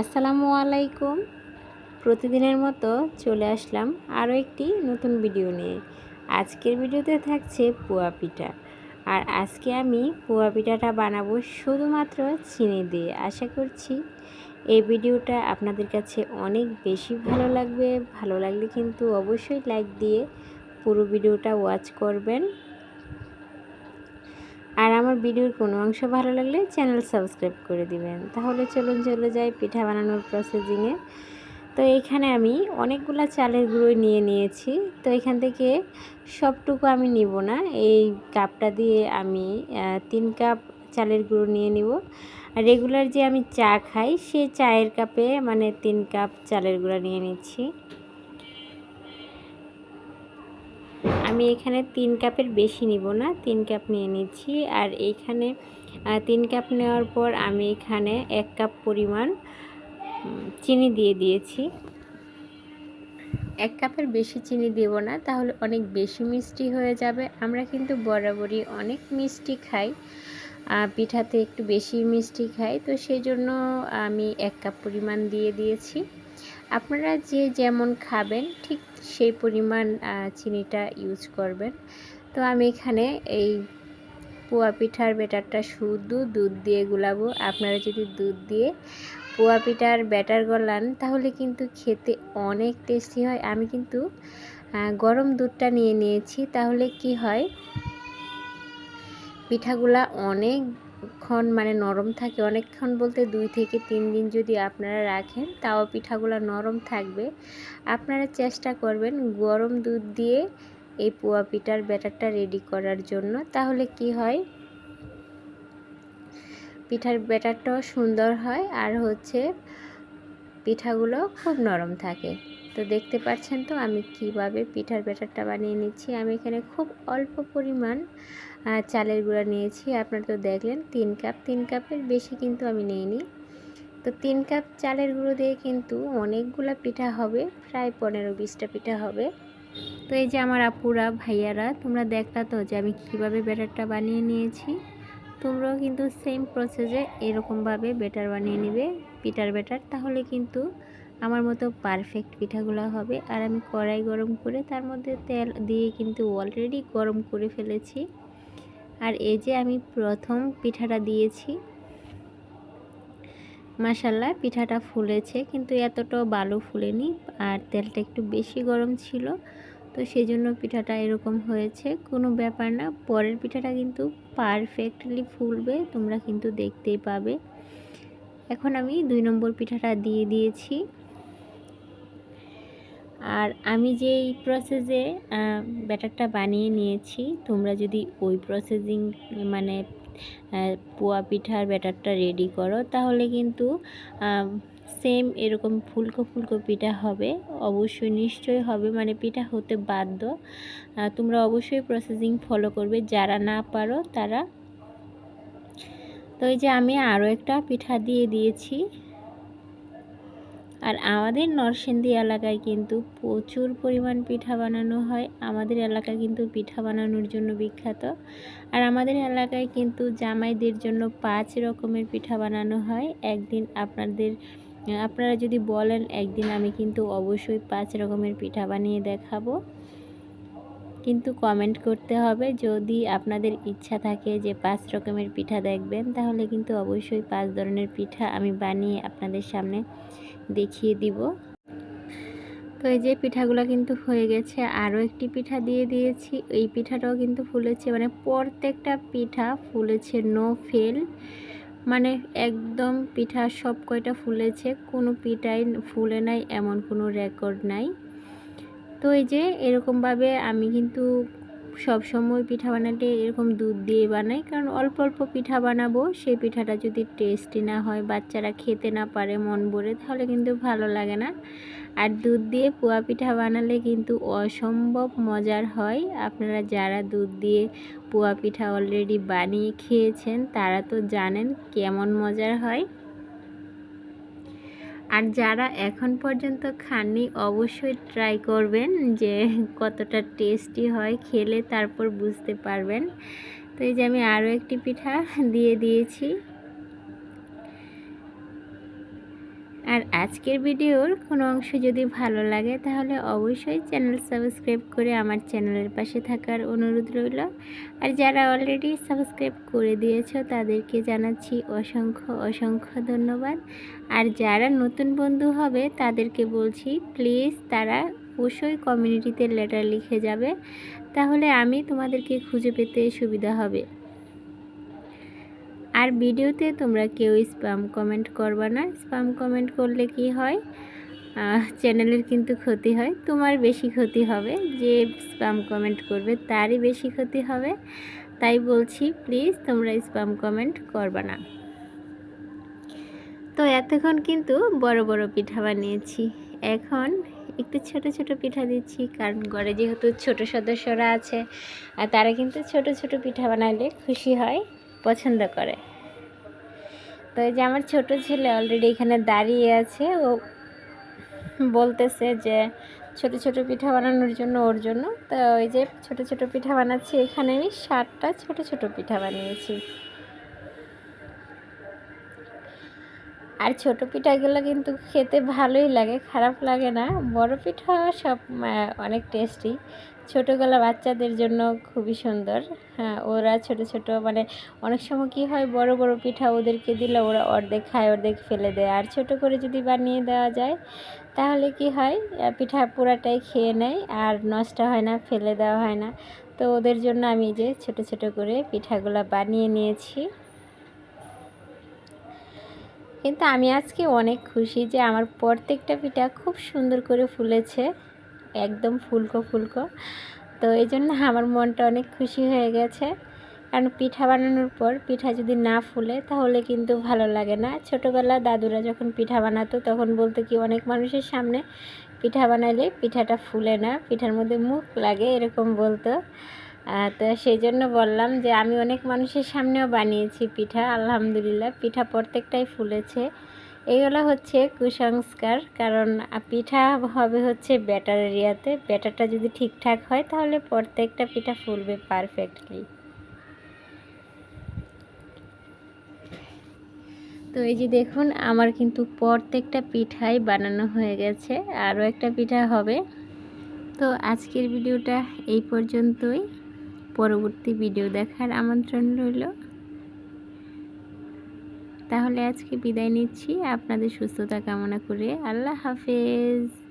আসসালামু আলাইকুম। প্রতিদিনের মতো চলে আসলাম আরও একটি নতুন ভিডিও নিয়ে। আজকের ভিডিওতে থাকছে পোয়া পিঠা। আর আজকে আমি পোয়া পিঠাটা বানাবো শুধুমাত্র চিনি দিয়ে। আশা করছি এই ভিডিওটা আপনাদের কাছে অনেক বেশি ভালো লাগবে। ভালো লাগলে কিন্তু অবশ্যই লাইক দিয়ে পুরো ভিডিওটা ওয়াচ করবেন। আর আমার ভিডিওর কোনো অংশ ভালো লাগলে চ্যানেল সাবস্ক্রাইব করে দিবেন। তাহলে চলুন, চলে যাই পিঠা বানানোর প্রসেসিংয়ে তো এইখানে আমি অনেকগুলা চালের গুঁড়ো নিয়ে নিয়েছি। তো এখান থেকে সবটুকু আমি নিব না। এই কাপটা দিয়ে আমি তিন কাপ চালের গুঁড়ো নিয়ে নিব। আর রেগুলার যে আমি চা খাই, সে চায়ের কাপে মানে তিন কাপ চালের গুঁড়া নিয়ে নিচ্ছি। আমি এখানে তিন কাপের বেশি নিব না, তিন কাপ নিয়ে নিচ্ছি। আর এইখানে তিন কাপ নেওয়ার পর আমি এখানে এক কাপ পরিমাণ চিনি দিয়ে দিয়েছি। এক কাপের বেশি চিনি দেব না, তাহলে অনেক বেশি মিষ্টি হয়ে যাবে। আমরা কিন্তু বরাবরই অনেক মিষ্টি খাই পিঠাতে একটু বেশি মিষ্টি খাই। তো সেই জন্য আমি এক কাপ পরিমাণ দিয়ে দিয়েছি। আপনারা যে যেমন খাবেন, ঠিক সেই পরিমাণ চিনিটা ইউজ করবেন। তো আমি এখানে এই পোয়া পিঠার ব্যাটারটা শুধু দুধ দিয়ে গুলাবো। আপনারা যদি দুধ দিয়ে পোয়া পিঠার ব্যাটার গলান, তাহলে কিন্তু খেতে অনেক টেস্টি হয়। আমি কিন্তু গরম দুধটা নিয়ে নিয়েছি। তাহলে কি হয়? পিঠাগুলা অনেক অনেকক্ষণ মানে নরম থাকে, অনেকক্ষণ বলতে দুই থেকে তিন দিন যদি আপনারা রাখেন, তাও পিঠাগুলো নরম থাকবে। আপনারা চেষ্টা করবেন গরম দুধ দিয়ে এই পোয়া পিঠার ব্যাটারটা রেডি করার জন্য। তাহলে কি হয়? পিঠার ব্যাটারটাও সুন্দর হয় আর হচ্ছে পিঠাগুলো খুব নরম থাকে। তো দেখতে পাচ্ছেন তো, আমি কীভাবে পিঠার ব্যাটারটা বানিয়ে নিচ্ছি। আমি এখানে খুব অল্প পরিমাণ চালের গুঁড়া নিয়েছি। আপনারা তো দেখলেন, তিন কাপ, তিন কাপের বেশি কিন্তু আমি নিইনি। তো তিন কাপ চালের গুঁড়ো দিয়ে কিন্তু অনেকগুলো পিঠা হবে, প্রায় পনেরো বিশটা পিঠা হবে। তো এই যে আমার আপুরা, ভাইয়ারা, তোমরা দেখলা তো যে আমি কীভাবে ব্যাটারটা বানিয়ে নিয়েছি। তোমরাও কিন্তু সেম প্রসেসে এরকমভাবে ব্যাটার বানিয়ে নিবে, পিঠার ব্যাটার। তাহলে কিন্তু আমার মতো পারফেক্ট পিঠাগুলো হবে। আর আমি কড়াই গরম করে তার মধ্যে তেল দিয়ে কিন্তু অলরেডি গরম করে ফেলেছি। আর এই যে আমি প্রথম পিঠাটা দিয়েছি মাসাল্লাহ পিঠাটা ফুলেছে, কিন্তু এতটাও বালু ফুলেনি আর তেলটা একটু বেশি গরম ছিল। তো সেই জন্য পিঠাটা এরকম হয়েছে। কোনো ব্যাপার না, পরের পিঠাটা কিন্তু পারফেক্টলি ফুলবে, তোমরা কিন্তু দেখতেই পাবে। এখন আমি দুই নম্বর পিঠাটা দিয়ে দিয়েছি। আর আমি যেই প্রসেসে ব্যাটারটা বানিয়ে নিয়েছি, তোমরা যদি ওই প্রসেসিং মানে পোয়া পিঠার ব্যাটারটা রেডি করো, তাহলে কিন্তু সেম এরকম ফুলকো ফুলকো পিঠা হবে। অবশ্যই নিশ্চয়ই হবে মানে পিঠা হতে বাধ্য। তোমরা অবশ্যই প্রসেসিং ফলো করবে, যারা না পারো তারা। তো এই যে আমি আরও একটা পিঠা দিয়ে দিয়েছি। আর আমাদের নরসিংদী এলাকায় কিন্তু প্রচুর পরিমাণ পিঠা বানানো হয়। আমাদের এলাকা কিন্তু পিঠা বানানোর জন্য বিখ্যাত। আর আমাদের এলাকায় কিন্তু জামাইদের জন্য পাঁচ রকমের পিঠা বানানো হয়। একদিন আপনাদের, আপনারা যদি বলেন একদিন আমি কিন্তু অবশ্যই পাঁচ রকমের পিঠা বানিয়ে দেখাবো। কিন্তু কমেন্ট করতে হবে, যদি আপনাদের ইচ্ছা থাকে যে পাঁচ রকমের পিঠা দেখবেন, তাহলে কিন্তু অবশ্যই পাঁচ ধরনের পিঠা আমি বানিয়ে আপনাদের সামনে দেখিয়ে দিব। তো এই যে পিঠাগুলো কিন্তু হয়ে গেছে। আরও একটি পিঠা দিয়ে দিয়েছি। এই পিঠাটাও কিন্তু ফুলেছে মানে প্রত্যেকটা পিঠা ফুলেছে নো ফেল মানে একদম পিঠা সব কয়টা ফুলেছে, কোনো পিঠাই ফুলে নাই, এমন কোনো রেকর্ড নাই। তো এই যে এরকমভাবে আমি কিন্তু সব সময় পিঠা বানালে এরকম দুধ দিয়ে বানাই, কারণ অল্প অল্প পিঠা বানাবো, সেই পিঠাটা যদি টেস্টি না হয়, বাচ্চারা খেতে না পারে, মন ভরে, তাহলে কিন্তু ভালো লাগে না। আর দুধ দিয়ে পোয়া পিঠা বানালে কিন্তু অসম্ভব মজার হয়। আপনারা যারা দুধ দিয়ে পোয়া পিঠা অলরেডি বানিয়ে খেয়েছেন, তারা তো জানেন কেমন মজার হয়। আর যারা এখন পর্যন্ত খাননি, অবশ্যই ট্রাই করবেন যে কতটা টেস্টি হয়, খেলে তারপর বুঝতে পারবেন। তো এই যে আমি আরও একটি পিঠা দিয়ে দিয়েছি। আর আজকের ভিডিওর কোনো অংশ যদি ভালো লাগে, তাহলে অবশ্যই চ্যানেল সাবস্ক্রাইব করে আমার চ্যানেলের পাশে থাকার অনুরোধ রইল। আর যারা অলরেডি সাবস্ক্রাইব করে দিয়েছ, তাদেরকে জানাচ্ছি অসংখ্য অসংখ্য ধন্যবাদ। আর যারা নতুন বন্ধু হবে, তাদেরকে বলছি প্লিজ তারা অবশ্যই কমিউনিটিতে লেটার লিখে যাবে। তাহলে আমি তোমাদেরকে খুঁজে পেতে সুবিধা হবে। আর ভিডিওতে তোমরা কেউ স্প্যাম কমেন্ট করবা না। স্প্যাম কমেন্ট করলে কি হয়? চ্যানেলের কিন্তু ক্ষতি হয়, তোমার বেশি ক্ষতি হবে। যে স্প্যাম কমেন্ট করবে তারই বেশি ক্ষতি হবে। তাই বলছি, প্লিজ তোমরা স্প্যাম কমেন্ট করবা না। তো এতক্ষণ কিন্তু বড় বড় পিঠা বানিয়েছি। এখন একটু ছোট ছোট পিঠা দিচ্ছি, কারণ ঘরে যেহেতু ছোট সদস্যরা আছে, আর তারা কিন্তু ছোট ছোট পিঠা বানালে খুশি হয়, পছন্দ করে। তো এই যে আমার ছোট ছেলে অলরেডি এখানে দাঁড়িয়ে আছে। ও বলতেছে যে ছোট ছোট পিঠা বানানোর জন্য ওর জন্য। তো ওই যে ছোট ছোট পিঠা বানাচ্ছি এখানে আমি ষাটটা ছোট ছোট পিঠা বানিয়েছি। আর ছোট পিঠাগুলো কিন্তু খেতে ভালোই লাগে, খারাপ লাগে না। বড় পিঠা সব অনেক টেস্টি ছোটোগুলো বাচ্চাদের জন্য খুবই সুন্দর। হ্যাঁ ওরা ছোট ছোট মানে অনেক সময় কী হয়, বড় বড় পিঠা ওদেরকে দিলে ওরা অর্ধেক খায়, অর্ধেক ফেলে দেয়। আর ছোট করে যদি বানিয়ে দেওয়া যায়, তাহলে কি হয় পিঠা পুরাটাই খেয়ে নেয় আর নষ্ট হয় না, ফেলে দেওয়া হয় না। তো ওদের জন্য আমি যে ছোট ছোট করে পিঠাগুলো বানিয়ে নিয়েছি। কিন্তু আমি আজকে অনেক খুশি যে আমার প্রত্যেকটা পিঠা খুব সুন্দর করে ফুলেছে। একদম ফুলকো ফুলকো। তো এই জন্য আমার মনটা অনেক খুশি হয়ে গেছে। কারণ পিঠা বানানোর পর পিঠা যদি না ফুলে তাহলে কিন্তু ভালো লাগে না। ছোটোবেলা দাদুরা যখন পিঠা বানাতো তখন বলতো কি, অনেক মানুষের সামনে পিঠা বানালে পিঠাটা ফুলে না, পিঠার মধ্যে মুখ লাগে, এরকম বলতো। তো সেই জন্য বললাম যে, আমি অনেক মানুষের সামনেও বানিয়েছি পিঠা, আলহামদুলিল্লাহ। পিঠা প্রত্যেকটাই ফুলেছে। এইগুলো হচ্ছে কুসংস্কার, কারণ পিঠা হবে হচ্ছে ব্যাটার এরিয়াতে। ব্যাটারটা যদি ঠিকঠাক হয়, তাহলে প্রত্যেকটা পিঠা ফুলবে পারফেক্টলি। তো এই যে দেখুন, আমার কিন্তু প্রত্যেকটা পিঠাই বানানো হয়ে গেছে। আরও একটা পিঠা হবে। তো আজকের ভিডিওটা এই পর্যন্তই। পরবর্তী ভিডিও দেখার আমন্ত্রণ রইল। তাহলে আজকে বিদায় নিচ্ছি। আপনাদের সুস্থতা কামনা করে আল্লাহ হাফেজ।